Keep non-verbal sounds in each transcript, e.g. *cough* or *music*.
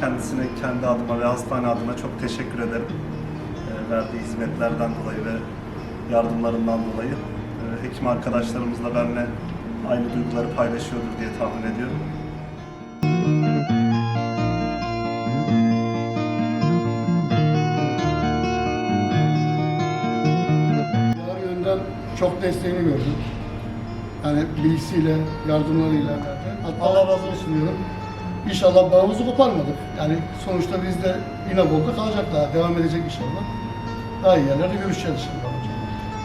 Kendisine kendi adıma ve hastane adına çok teşekkür ederim. Ee, verdiği hizmetlerden dolayı ve yardımlarından dolayı. Ee, hekim arkadaşlarımız da benimle aynı duyguları paylaşıyordur diye tahmin ediyorum. Çok desteğini gördüm. Yani bilgisiyle, yardımlarıyla. Hatta Allah razı olsun diyorum. İnşallah bağımızı koparmadık. Yani sonuçta biz de İnebolu'da kalacak daha, devam edecek inşallah. Daha iyi yerlerde görüşeceğiz inşallah hocam.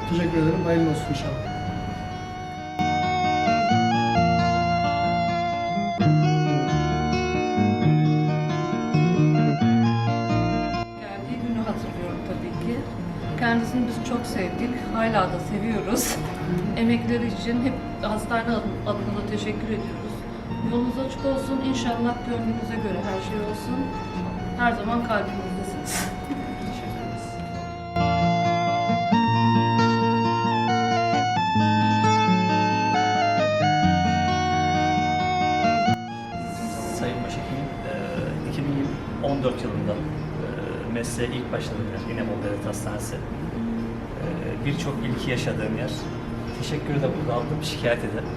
Teşekkür ederim, hayırlı olsun inşallah. Geldiği hatırlıyorum tabii ki. Kendisini biz çok sevdik. Hala da seviyoruz. *laughs* Emekleri için hep hastane adı- adına teşekkür ediyoruz. Yolunuz açık olsun. İnşallah gönlünüze göre her şey olsun. Her zaman kalbimizdesiniz. teşekkür. Sayın Başhekimim, eee, 2014 yılında eee, mesleğe ilk başladığım yer İnebolu Devlet Hastanesi. Eee, Birçok ilki yaşadığım yer. Teşekkürü de burada aldım, şikayet ederim.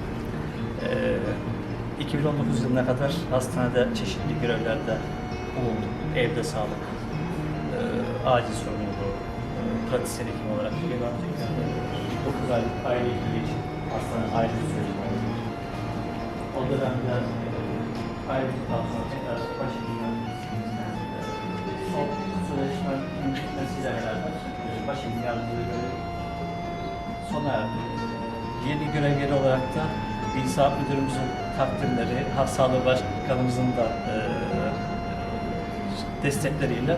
Eee, 2019 yılına kadar hastanede çeşitli görevlerde bulundum. Evde sağlık, eee, acil sorumluluğu, eee, pratisyen hekim olarak. 9 aylık aile hekimi için hastane aile süreci. O dönemde ayrıldıktan sonra tekrar başhekimden son süreçten bitmesiyle beraber başhekim yardımcılığı sona erdi. Yeni görev yeri olarak da İsa Müdürümüzün takdirleri, Halk Sağlığı Başkanımızın da eee, destekleriyle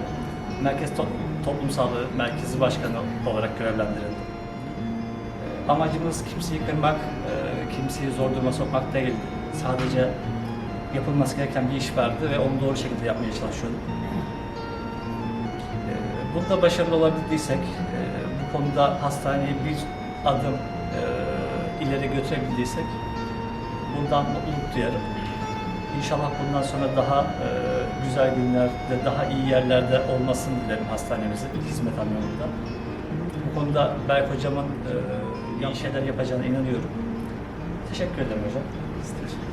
Merkez To- Toplum Sağlığı Merkezi Başkanı olarak görevlendirildi. Eee, Amacımız kimseyi kırmak, eee, kimseyi zor duruma sokmak değil. Sadece yapılması gereken bir iş vardı ve onu doğru şekilde yapmaya çalışıyorduk. Eee, Bunda başarılı olabildiysek, eee, bu konuda hastaneyi bir adım eee, ileri götürebildiysek bundan mutluluk duyarım. İnşallah bundan sonra daha eee, güzel günlerde, daha iyi yerlerde olmasını dilerim hastanemizin hizmet anlamında. Bu konuda Berk Hocam'ın eee iyi şeyler yapacağına inanıyorum. Teşekkür ederim hocam. Biz teşekkür